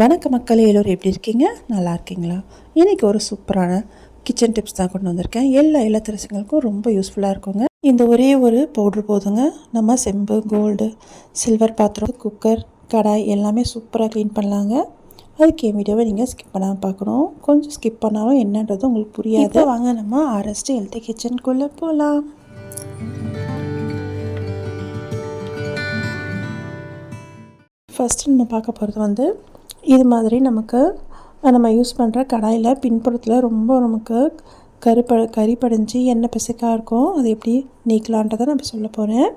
வணக்க மக்களே எல்லோரும் எப்படி இருக்கீங்க? நல்லா இருக்கீங்களா? இன்றைக்கி ஒரு சூப்பரான கிச்சன் டிப்ஸ் தான் கொண்டு வந்திருக்கேன். எல்லா இல்லத்தரசிங்களுக்கும் ரொம்ப யூஸ்ஃபுல்லாக இருக்குங்க. இந்த ஒரே ஒரு பவுட்ரு போதுங்க. நம்ம செம்பு கோல்டு சில்வர் பாத்திரம் குக்கர் கடாய் எல்லாமே சூப்பராக க்ளீன் பண்ணலாங்க. அதுக்கு என் வீடியோவை நீங்கள் ஸ்கிப் பண்ணாமல் பார்க்கணும். கொஞ்சம் ஸ்கிப் பண்ணாலும் என்னன்றது உங்களுக்கு புரியாது. வாங்க நம்ம ஆர்எஸ்டி ஹெல்த்தி கிச்சனுக்குள்ளே போகலாம் ஃபஸ்ட்டு நம்ம பார்க்க போகிறது வந்து இது மாதிரி நமக்கு நம்ம யூஸ் பண்ணுற கடாயில் பின்புறத்தில் ரொம்ப நமக்கு கருப்ப கறி படிஞ்சு எண்ணெய் பிசக்காக இருக்கும். அது எப்படி நீக்கலான்றதை நம்ம சொல்ல போகிறேன்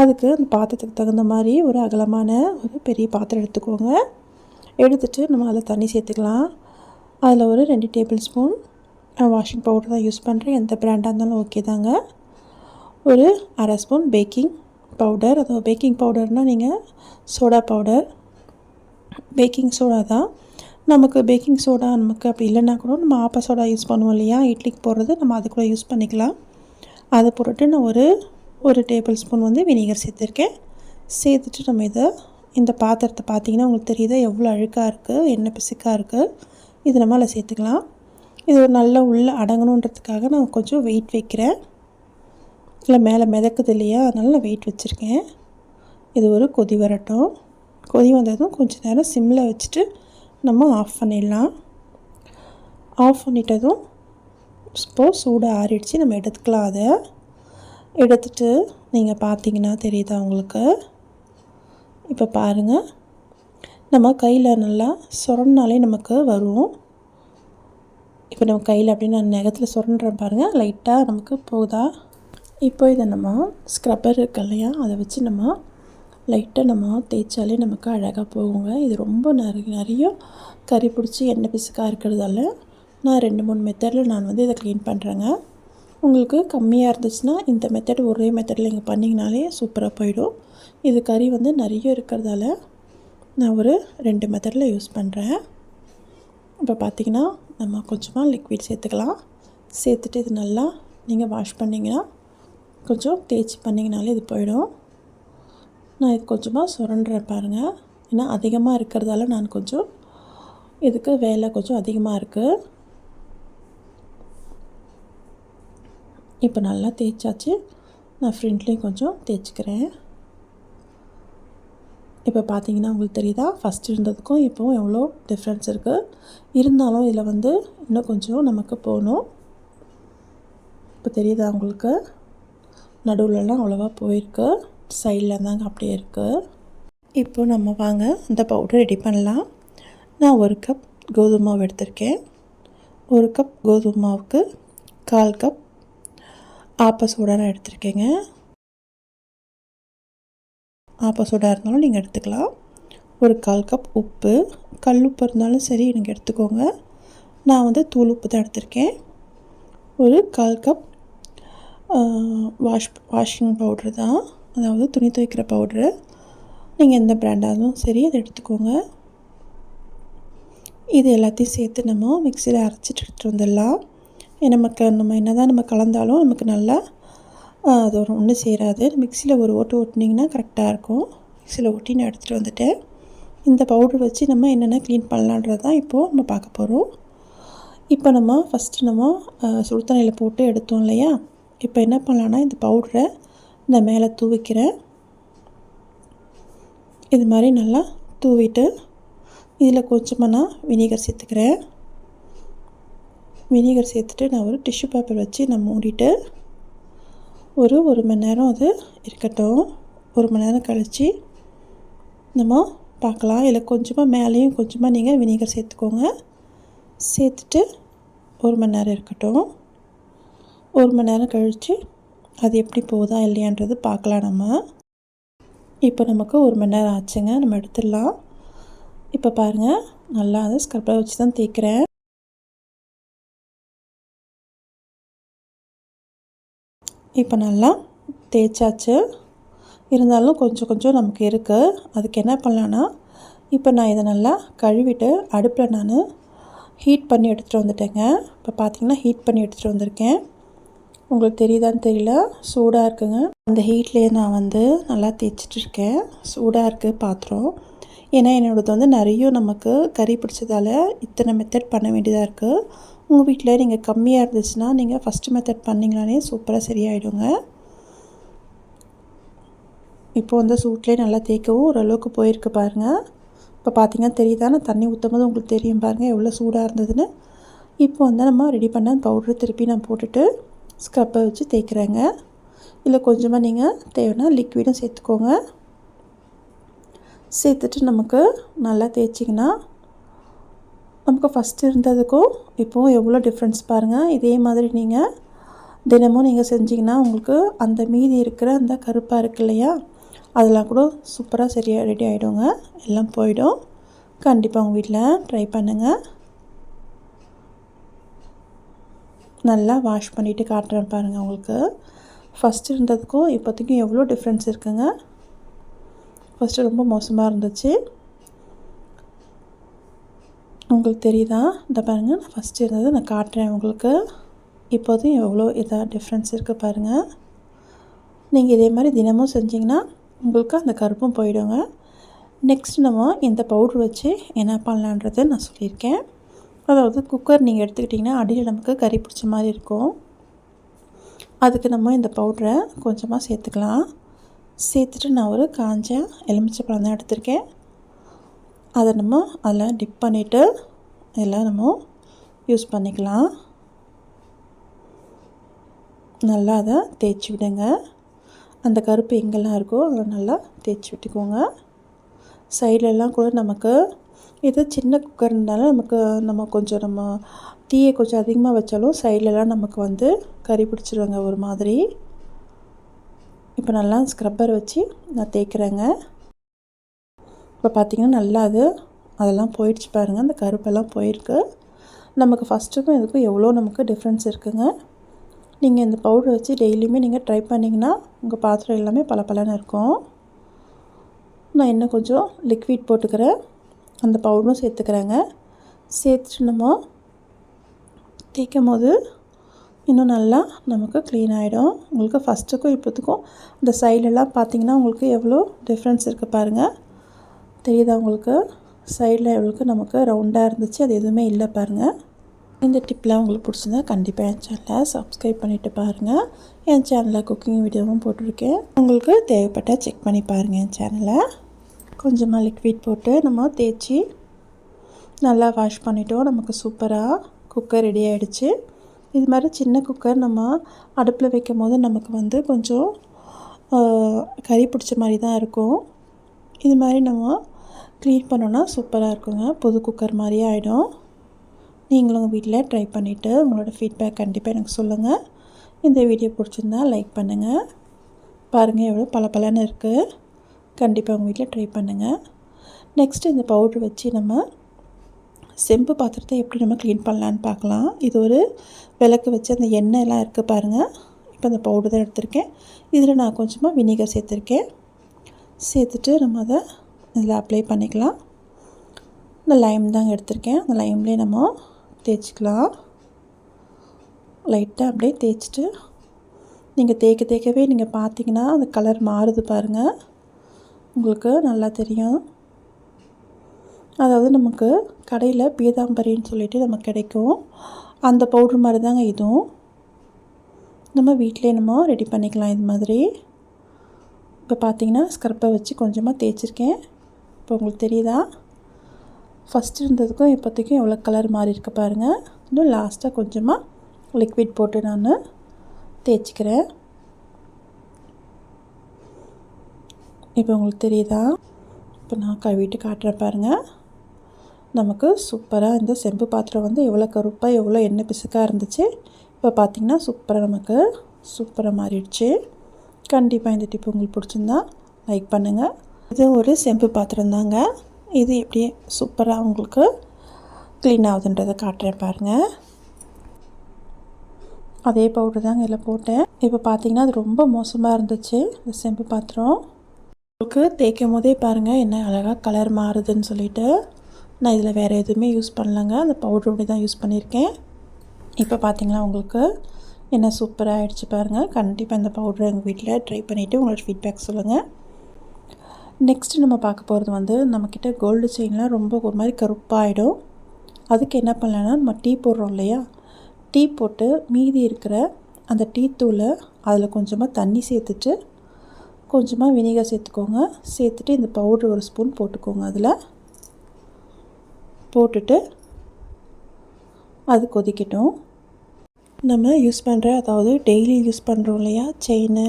அதுக்கு அந்த பாத்திரத்துக்கு தகுந்த மாதிரி ஒரு அகலமான ஒரு பெரிய பாத்திரம் எடுத்துக்கோங்க. எடுத்துகிட்டு நம்ம அதில் தண்ணி சேர்த்துக்கலாம். அதில் ஒரு ரெண்டு டேபிள் ஸ்பூன் வாஷிங் பவுடர் தான் யூஸ் பண்ணுறேன் எந்த பிராண்டாக இருந்தாலும் ஓகே தாங்க. ஒரு அரை ஸ்பூன் பேக்கிங் பவுடர் அதுவும் பேக்கிங் பவுடர்னால் நீங்கள் சோடா பவுடர் பேக்கிங் சோடா தான். நமக்கு பேக்கிங் சோடா நமக்கு அப்படி இல்லைன்னா கூட நம்ம ஆப்ப சோடா யூஸ் பண்ணுவோம் இல்லையா? இட்லிக்கு போடுறது நம்ம அது கூட யூஸ் பண்ணிக்கலாம். அதை போட்டுட்டு நான் ஒரு ஒரு டேபிள் ஸ்பூன் வந்து வினிகர் சேர்த்துருக்கேன். சேர்த்துட்டு நம்ம இதை இந்த பாத்திரத்தை பார்த்தீங்கன்னா உங்களுக்கு தெரியுதா? எவ்வளோ அழுக்காக இருக்குது எண்ணெய் பிசுக்காக இருக்குது இது நம்ம அதில் சேர்த்துக்கலாம். இது ஒரு நல்ல உள்ளே அடங்கணுன்றதுக்காக நான் கொஞ்சம் வெயிட் வைக்கிறேன். இல்லை மேலே மிதக்குது இல்லையா? அதனால் நான் வெயிட் வச்சுருக்கேன். இது ஒரு கொதி வரட்டும். கொதி வந்ததும் கொஞ்சம் நேரம் சிம்மில் வச்சுட்டு நம்ம ஆஃப் பண்ணிடலாம். ஆஃப் பண்ணிட்டதும் இப்போது சூடு ஆறிடுச்சு. நம்ம எடுத்துக்கலாம் அதை. எடுத்துட்டு நீங்கள் பார்த்தீங்கன்னா தெரியுதா உங்களுக்கு? இப்போ பாருங்கள் நம்ம கையில் நல்லா சுரண்டாலே நமக்கு வரும். இப்போ நம்ம கையில் அப்படியே நான் நகத்தில் சுரண்டுறேன் பாருங்கள் லைட்டாக நமக்கு போகுதா? இப்போ இதை நம்ம ஸ்க்ரப்பர் இருக்கு இல்லையா? அதை வச்சு நம்ம லைட்டாக நம்ம தேய்ச்சாலே நமக்கு அழகாக போகுங்க. இது ரொம்ப நிறைய நிறைய கறி பிடிச்சி எண்ணெய் பிசுக்காக இருக்கிறதால நான் ரெண்டு மூணு மெத்தடில் நான் வந்து இதை க்ளீன் பண்ணுறேங்க உங்களுக்கு கம்மியாக இருந்துச்சுன்னா இந்த மெத்தட் ஒரே மெத்தடில் நீங்கள் பண்ணிங்கனாலே சூப்பராக போயிடும். இது கறி வந்து நிறைய இருக்கிறதால நான் ஒரு ரெண்டு மெத்தடில் யூஸ் பண்ணுறேன் இப்போ பார்த்திங்கன்னா நம்ம கொஞ்சமாக லிக்விட் சேர்த்துக்கலாம். சேர்த்துட்டு இது நல்லா நீங்கள் வாஷ் பண்ணிங்கன்னா கொஞ்சம் தேய்ச்சி பண்ணிங்கனாலே இது போயிடும். நான் இது கொஞ்சமாக சுரண்டுறேன் பாருங்கள் ஏன்னா அதிகமாக இருக்கிறதால நான் கொஞ்சம் இதுக்கு வேலை கொஞ்சம் அதிகமாக இருக்குது இப்போ நல்லா தேய்ச்சாச்சு. நான் ஃப்ரண்ட்லேயும் கொஞ்சம் தேய்ச்சிக்கிறேன். இப்போ பார்த்தீங்கன்னா உங்களுக்கு தெரியுதா? ஃபஸ்ட் இருந்ததுக்கும் இப்போவும் எவ்வளோ டிஃப்ரென்ஸ் இருக்குது இருந்தாலும் இதில் வந்து இன்னும் கொஞ்சம் நமக்கு போகணும். இப்போ தெரியுதா உங்களுக்கு? நடுவுலலாம் அவ்வளோவா போயிருக்கு. சைடில் தாங்க அப்படியே இருக்குது இப்போ நம்ம வாங்க அந்த பவுடர் ரெடி பண்ணலாம். நான் ஒரு கப் கோதுமை மாவு எடுத்திருக்கேன். ஒரு கப் கோதுமை மாவுக்கு கால் கப் ஆப்ப சோடா நான் எடுத்திருக்கேங்க. ஆப்ப சோடா இருந்தாலும் நீங்கள் எடுத்துக்கலாம். ஒரு கால் கப் உப்பு கல் உப்பு இருந்தாலும் சரி நீங்கள் எடுத்துக்கோங்க. நான் வந்து தூள் உப்பு தான் எடுத்திருக்கேன். ஒரு கால் கப் வாஷ் வாஷிங் பவுட்ரு தான். அதாவது துணி துவைக்கிற பவுட்ரு நீங்கள் எந்த பிராண்டாக சரி அதை எடுத்துக்கோங்க. இது எல்லாத்தையும் சேர்த்து நம்ம மிக்சியில் அரைச்சிட்டு எடுத்துகிட்டு வந்துடலாம். நமக்கு நம்ம என்ன தான் நம்ம கலந்தாலும் நமக்கு நல்லா அது ஒரு ஒன்றும் சேராது. மிக்சியில் ஒரு ஓட்டு ஓட்டினீங்கன்னா கரெக்டாக இருக்கும். மிக்சியில் ஓட்டி நான் எடுத்துகிட்டு வந்துட்டேன். இந்த பவுடர் வச்சு நம்ம என்னென்ன க்ளீன் பண்ணலான்றது தான் இப்போது நம்ம பார்க்க போகிறோம் இப்போ நம்ம ஃபஸ்ட்டு நம்ம சுடு தண்ணியில் போட்டு எடுத்தோம் இல்லையா? இப்போ என்ன பண்ணலான்னா இந்த பவுடரை நான் மேலே தூவிக்கிறேன். இது மாதிரி நல்லா தூவிட்டு இதில் கொஞ்சமாக நான் வினிகர் சேர்த்துக்கிறேன். வினிகர் சேர்த்துட்டு நான் ஒரு டிஷ்யூ பேப்பர் வச்சு நான் மூடிட்டு ஒரு ஒரு மணி நேரம் அது இருக்கட்டும். ஒரு மணி நேரம் கழித்து நம்ம பார்க்கலாம். இல்லை கொஞ்சமாக மேலேயும் கொஞ்சமாக நீங்கள் வினிகர் சேர்த்துக்கோங்க. சேர்த்துட்டு ஒரு மணி நேரம் இருக்கட்டும். ஒரு மணி நேரம் கழித்து அது எப்படி போகுதா இல்லையான்றது பார்க்கலாம் நம்ம. இப்போ நமக்கு ஒரு மணி நேரம் ஆச்சுங்க நம்ம எடுத்துடலாம். இப்போ பாருங்கள் நல்லா அதை ஸ்கர்ப்பாக வச்சு தான் தேய்க்கிறேன். இப்போ நல்லா தேய்ச்சாச்சு. இருந்தாலும் கொஞ்சம் கொஞ்சம் நமக்கு இருக்குது அதுக்கு என்ன பண்ணலான்னா இப்போ நான் இதை நல்லா கழுவிட்டு அடுப்பில் நான் ஹீட் பண்ணி எடுத்துகிட்டு வந்துட்டேங்க. இப்போ பார்த்தீங்கன்னா ஹீட் பண்ணி எடுத்துகிட்டு வந்திருக்கேன். உங்களுக்கு தெரியுதான்னு தெரியல. சூடாக இருக்குங்க. அந்த ஹீட்லேயே நான் வந்து நல்லா தேய்ச்சிட்டு இருக்கேன். சூடாக இருக்குது பாத்திரம். ஏன்னா என்னோடது வந்து நிறைய நமக்கு கறி பிடிச்சதால இத்தனை மெத்தட் பண்ண வேண்டியதாக இருக்குது உங்கள் வீட்டில் நீங்கள் கம்மியாக இருந்துச்சுன்னா நீங்கள் ஃபஸ்ட்டு மெத்தட் பண்ணிங்களானே சூப்பராக சரியாயிடுங்க. இப்போ வந்து சூட்லேயே நல்லா தேய்க்கவும் ஓரளவுக்கு போயிருக்கு பாருங்கள் இப்போ பார்த்தீங்கன்னா தெரியுதா? நான் தண்ணி ஊற்றும் போது உங்களுக்கு தெரியும் பாருங்கள் எவ்வளோ சூடாக இருந்ததுன்னு. இப்போ வந்து நம்ம ரெடி பண்ண பவுட்ரு திருப்பி நான் போட்டுட்டு ஸ்க்ரப்பை வச்சு தேய்க்கிறேங்க. இல்லை கொஞ்சமாக நீங்கள் தேவைன்னா லிக்விடும் சேர்த்துக்கோங்க. சேர்த்துட்டு நமக்கு நல்லா தேய்ச்சிங்கன்னா நமக்கு ஃபஸ்ட்டு இருந்ததுக்கும் இப்போது எவ்வளோ டிஃப்ரென்ஸ் பாருங்கள் இதே மாதிரி நீங்கள் தினமும் நீங்கள் செஞ்சிங்கன்னா உங்களுக்கு அந்த மீதி இருக்கிற அந்த கருப்பாக இருக்கு இல்லையா அதெல்லாம் கூட சூப்பராக சரியாக ரெடி ஆகிடுங்க எல்லாம் போயிடும். கண்டிப்பாக உங்கள் வீட்டில் ட்ரை பண்ணுங்கள் நல்லா வாஷ் பண்ணிவிட்டு காட்டுறேன் பாருங்கள் உங்களுக்கு. ஃபஸ்ட்டு இருந்ததுக்கும் இப்போதைக்கும் எவ்வளோ டிஃப்ரென்ஸ் இருக்குங்க? ஃபஸ்ட்டு ரொம்ப மோசமாக இருந்துச்சு. உங்களுக்கு தெரியுதா? இந்த பாருங்கள் நான் ஃபஸ்ட்டு இருந்தது நான் காட்டுறேன் உங்களுக்கு. இப்போதையும் எவ்வளோ இதாக டிஃப்ரென்ஸ் இருக்குது பாருங்கள் நீங்கள் இதே மாதிரி தினமும் செஞ்சிங்கன்னா உங்களுக்கு அந்த கருப்பும் போயிடுங்க. நெக்ஸ்ட் நம்ம இந்த பவுட்ரு வச்சு என்ன பண்ணலான்றதை நான் சொல்லியிருக்கேன். அதாவது குக்கர் நீங்கள் எடுத்துக்கிட்டிங்கன்னா அடியில் நமக்கு கறி பிடிச்ச மாதிரி இருக்கும். அதுக்கு நம்ம இந்த பவுட்ரை கொஞ்சமாக சேர்த்துக்கலாம். சேர்த்துட்டு நான் ஒரு காஞ்ச எலுமிச்சை பழம் தான் எடுத்திருக்கேன். அதை நம்ம அதில் டிப் பண்ணிவிட்டு எல்லாம் நம்ம யூஸ் பண்ணிக்கலாம். நல்லா அதை தேய்ச்சி விடுங்க. அந்த கருப்பு எங்கெல்லாம் இருக்கோ அதை நல்லா தேய்ச்சி விட்டுக்கோங்க. சைட்லலாம் கூட நமக்கு இது சின்ன குக்கர்னால நமக்கு நம்ம கொஞ்சம் நம்ம தீயை கொஞ்சம் அதிகமாக வச்சாலும் சைட்லலாம் நமக்கு வந்து கறி பிடிச்சிருவாங்க ஒரு மாதிரி. இப்போ நல்லா ஸ்க்ரப்பர் வச்சு நான் தேய்க்கிறேங்க. இப்போ பார்த்திங்கன்னா நல்லா அது அதெல்லாம் போயிடுச்சு பாருங்கள் அந்த கருப்பெல்லாம் போயிருக்கு. நமக்கு ஃபஸ்ட்டுக்கும் இதுக்கும் எவ்வளோ நமக்கு டிஃப்ரென்ஸ் இருக்குங்க. நீங்கள் இந்த பவுடர் வச்சு டெய்லியுமே நீங்கள் ட்ரை பண்ணிங்கன்னா உங்கள் பாத்திரம் எல்லாமே பல பலன்னு இருக்கும். நான் இன்னும் கொஞ்சம் லிக்விட் போட்டுக்கிறேன். அந்த பவுடரும் சேர்த்துக்கிறேங்க. சேர்த்துட்டு நம்ம தேய்க்கும் போது இன்னும் நல்லா நமக்கு க்ளீன் ஆகிடும் உங்களுக்கு ஃபஸ்ட்டுக்கும் இப்போத்துக்கும் இந்த சைட்லலாம் பார்த்தீங்கன்னா உங்களுக்கு எவ்வளோ டிஃப்ரென்ஸ் இருக்குது பாருங்கள் தெரியுதா உங்களுக்கு? சைடில் எவ்வளோக்கு நமக்கு ரவுண்டாக இருந்துச்சு அது எதுவுமே இல்லை பாருங்கள் இந்த டிப்லாம் உங்களுக்கு பிடிச்சிருந்தா கண்டிப்பாக என் சேனலை சப்ஸ்கிரைப் பண்ணிவிட்டு பாருங்கள் என் சேனலில் குக்கிங் வீடியோவும் போட்டிருக்கேன். உங்களுக்கு தேவைப்பட்டால் செக் பண்ணி பாருங்கள் என் சேனலை கொஞ்சமாக லிக்விட் போட்டு நம்ம தேய்ச்சி நல்லா வாஷ் பண்ணிட்டோம். நமக்கு சூப்பராக குக்கர் ரெடி ஆகிடுச்சு இது மாதிரி சின்ன குக்கர் நம்ம அடுப்பில் வைக்கும் போது நமக்கு வந்து கொஞ்சம் கறி பிடிச்ச மாதிரி தான் இருக்கும். இது மாதிரி நம்ம க்ளீன் பண்ணோன்னா சூப்பராக இருக்குங்க. புது குக்கர் மாதிரியே ஆகிடும் நீங்களும் உங்கள் வீட்டில் ட்ரை பண்ணிவிட்டு உங்களோட ஃபீட்பேக் கண்டிப்பாக எனக்கு சொல்லுங்கள் இந்த வீடியோ பிடிச்சிருந்தா லைக் பண்ணுங்கள் பாருங்கள் எவ்வளோ பல பலன்னு இருக்குது கண்டிப்பாக உங்கள் வீட்டில் ட்ரை பண்ணுங்கள் நெக்ஸ்ட்டு இந்த பவுட்ரு வச்சு நம்ம செம்பு பாத்திரத்தை எப்படி நம்ம க்ளீன் பண்ணலான்னு பார்க்கலாம். இது ஒரு விளக்கு வச்சு அந்த எண்ணெய்லாம் இருக்குது பாருங்கள் இப்போ அந்த பவுடர் தான் எடுத்திருக்கேன். இதில் நான் கொஞ்சமாக வினிகர் சேர்த்துருக்கேன். சேர்த்துட்டு நம்ம அதை இதில் அப்ளை பண்ணிக்கலாம். இந்த லைம் தாங்க எடுத்திருக்கேன். அந்த லைம்லேயே நம்ம தேய்ச்சிக்கலாம். லைட்டாக அப்படியே தேய்ச்சிட்டு நீங்கள் தேய்க்க தேய்க்கவே நீங்கள் பார்த்தீங்கன்னா அந்த கலர் மாறுது பாருங்கள் உங்களுக்கு நல்லா தெரியும். அதாவது நமக்கு கடையில் பீதாம்பரின்னு சொல்லிட்டு நமக்கு கிடைக்கும். அந்த பவுட்ரு மாதிரி தாங்க இதுவும். நம்ம வீட்டிலே நம்ம ரெடி பண்ணிக்கலாம் இது மாதிரி. இப்போ பார்த்தீங்கன்னா ஸ்க்ரப்பை வச்சு கொஞ்சமாக தேய்ச்சிருக்கேன். இப்போ உங்களுக்கு தெரியுதா? ஃபஸ்ட்டு இருந்ததுக்கும் இப்போதைக்கும் எவ்வளோ கலர் மாறி இருக்க பாருங்கள் இன்னும் லாஸ்ட்டாக கொஞ்சமாக லிக்விட் போட்டு நான் தேய்ச்சிக்கிறேன். இப்போ உங்களுக்கு தெரியுதா? இப்போ நான் கழுவிட்டு காட்டுறேன் பாருங்கள் நமக்கு சூப்பராக இந்த செம்பு பாத்திரம் வந்து எவ்வளோ கருப்பாக எவ்வளோ எண்ணெய் பிசுக்காக இருந்துச்சு. இப்போ பார்த்திங்கன்னா சூப்பராக நமக்கு சூப்பராக மாறிடுச்சு. கண்டிப்பாக இந்த டிப் உங்களுக்கு பிடிச்சிருந்தா லைக் பண்ணுங்கள் இது ஒரு செம்பு பாத்திரம் தாங்க. இது எப்படி சூப்பராக உங்களுக்கு க்ளீன் ஆகுதுன்றதை காட்டுறேன் பாருங்கள் அதே பவுடர் தாங்க இதில் போட்டேன். இப்போ பார்த்திங்கன்னா அது ரொம்ப மோசமாக இருந்துச்சு இந்த செம்பு பாத்திரம். உங்களுக்கு தேய்க்கும் போதே பாருங்கள் என்ன அழகாக கலர் மாறுதுன்னு சொல்லிட்டு. நான் இதில் வேறு எதுவுமே யூஸ் பண்ணலங்க. அந்த பவுடர் தான் யூஸ் பண்ணியிருக்கேன் இப்போ பார்த்தீங்கன்னா உங்களுக்கு? என்ன சூப்பராக ஆகிடுச்சு பாருங்கள் கண்டிப்பாக இந்த பவுடர் எங்கள் வீட்டில் ட்ரை பண்ணிவிட்டு உங்களோட ஃபீட்பேக் சொல்லுங்கள் நெக்ஸ்ட்டு நம்ம பார்க்க போகிறது வந்து நம்மக்கிட்ட கோல்டு செயின்லாம் ரொம்ப ஒரு மாதிரி கருப்பாகிடும் அதுக்கு என்ன பண்ணலான்னா நம்ம டீ போடுறோம் இல்லையா? டீ போட்டு மீதி இருக்கிற அந்த டீ தூளை அதில் கொஞ்சமாக தண்ணி சேர்த்துட்டு கொஞ்சமாக வினிகர் சேர்த்துக்கோங்க. சேர்த்துட்டு இந்த பவுட்ரு ஒரு ஸ்பூன் போட்டுக்கோங்க அதில். போட்டுட்டு அது கொதிக்கட்டும். நம்ம யூஸ் பண்ணுற அதாவது டெய்லி யூஸ் பண்ணுறோம் இல்லையா செயின்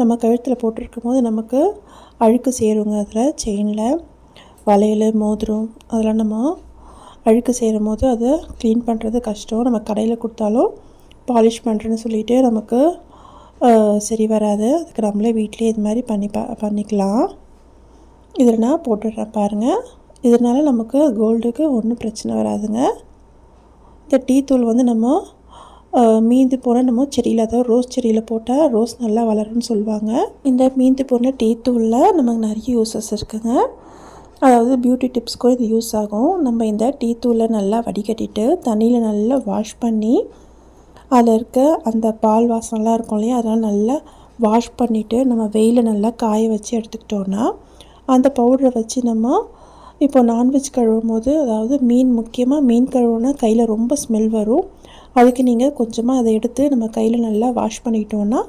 நம்ம கழுத்தில் போட்டிருக்கும் போது நமக்கு அழுக்கு சேருங்க அதில் செயினில் வளையல் மோதிரம் அதெல்லாம் நம்ம அழுக்கு சேரும் போது அதை க்ளீன் பண்ணுறது கஷ்டம். நம்ம கடையில் கொடுத்தாலும் பாலிஷ் பண்ணுறேன்னு சொல்லிவிட்டு நமக்கு சரி வராது. அதுக்கு நம்மளே வீட்டிலே இது மாதிரி பண்ணி பா பண்ணிக்கலாம். இதில் நான் போட்டுடுறேன் பாருங்கள் இதனால் நமக்கு கோல்டுக்கு ஒன்றும் பிரச்சனை வராதுங்க. இந்த டீ தூள் வந்து நம்ம மீந்து போன நம்ம செடியில் அதாவது ரோஸ் செடியில் போட்டால் ரோஸ் நல்லா வளரும்னு சொல்லுவாங்க. இந்த மீந்து போன டீ தூளில் நமக்கு நிறைய யூஸஸ் இருக்குங்க. அதாவது பியூட்டி டிப்ஸ்க்கும் இது யூஸ் ஆகும். நம்ம இந்த டீ தூளை நல்லா வடிகட்டிட்டு தண்ணியில் நல்லா வாஷ் பண்ணி அதில் இருக்க அந்த பால் வாசம்லாம் இருக்கும் இல்லையா? அதெல்லாம் நல்லா வாஷ் பண்ணிவிட்டு நம்ம வெயிலில் நல்லா காய வச்சு எடுத்துக்கிட்டோன்னா அந்த பவுடரை வச்சு நம்ம இப்போ நான்வெஜ் கழுவும் போது அதாவது மீன் முக்கியமாக மீன் கழுவுனா கையில் ரொம்ப ஸ்மெல் வரும். அதுக்கு நீங்கள் கொஞ்சமாக அதை எடுத்து நம்ம கையில் நல்லா வாஷ் பண்ணிக்கிட்டோன்னா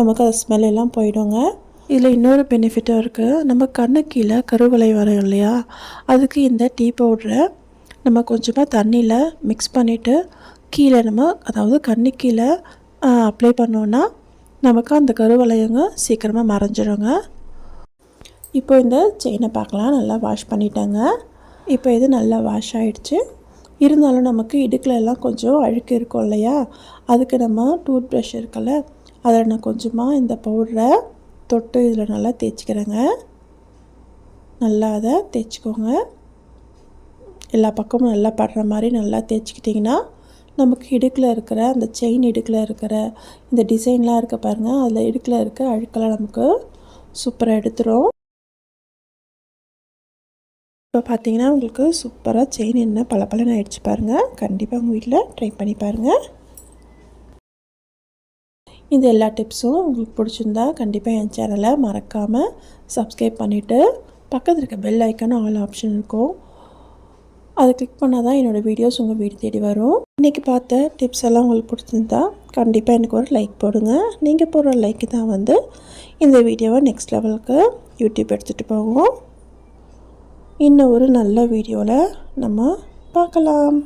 நமக்கு அது ஸ்மெல் எல்லாம் போயிடுங்க. இதில் இன்னொரு பெனிஃபிட்டாக இருக்குது நம்ம கண்ணு கீழே கருவலை வரும் இல்லையா? அதுக்கு இந்த டீ பவுடரை நம்ம கொஞ்சமாக தண்ணியில் மிக்ஸ் பண்ணிவிட்டு கீழே நம்ம அதாவது கண்ணு கீழே அப்ளை பண்ணோன்னா நமக்கு அந்த கருவளையங்க சீக்கிரமாக மறைஞ்சிருங்க. இப்போ இந்த செயினை பார்க்கலாம். நல்லா வாஷ் பண்ணிட்டேங்க. இப்போ இது நல்லா வாஷ் ஆகிடுச்சு இருந்தாலும் நமக்கு இடுக்கில் எல்லாம் கொஞ்சம் அழுக்கு இருக்கும் இல்லையா? அதுக்கு நம்ம டூத் ப்ரஷ் இருக்குல்ல அதில் நான் கொஞ்சமாக இந்த பவுடரை தொட்டு இதில் நல்லா தேய்ச்சிக்கிறேங்க. நல்லா அதை தேய்ச்சிக்கோங்க. எல்லா பக்கமும் நல்லா படுற மாதிரி நல்லா தேய்ச்சிக்கிட்டிங்கன்னா நமக்கு இடுக்கில் இருக்கிற அந்த செயின் இடுக்கில் இருக்கிற இந்த டிசைன்லாம் இருக்க பாருங்கள் அதில் இடுக்கில் இருக்க அழுக்கெல்லாம் நமக்கு சூப்பராக எடுத்துரும். இப்போ பார்த்தீங்கன்னா உங்களுக்கு சூப்பராக செயின் என்ன பல பலன் ஆகிடுச்சு பாருங்கள் கண்டிப்பாக உங்கள் வீட்டில் ட்ரை பண்ணி பாருங்கள் இந்த எல்லா டிப்ஸும் உங்களுக்கு பிடிச்சிருந்தா கண்டிப்பாக என் சேனலை மறக்காமல் சப்ஸ்கிரைப் பண்ணிவிட்டு பக்கத்தில் இருக்க பெல் ஐக்கான ஆல் ஆப்ஷன் இருக்கும். அதை கிளிக் பண்ணால் தான் என்னோடய வீடியோஸ் உங்கள் வீடு தேடி வரும். இன்றைக்கி பார்த்த டிப்ஸ் எல்லாம் உங்களுக்கு பிடிச்சிருந்தா கண்டிப்பாக எனக்கு ஒரு லைக் போடுங்க. நீங்கள் போடுற லைக்கு தான் வந்து இந்த வீடியோவை நெக்ஸ்ட் லெவலுக்கு யூடியூப் எடுத்துகிட்டு போகும் இன்னும் ஒரு நல்ல வீடியோவில் நம்ம பார்க்கலாம்.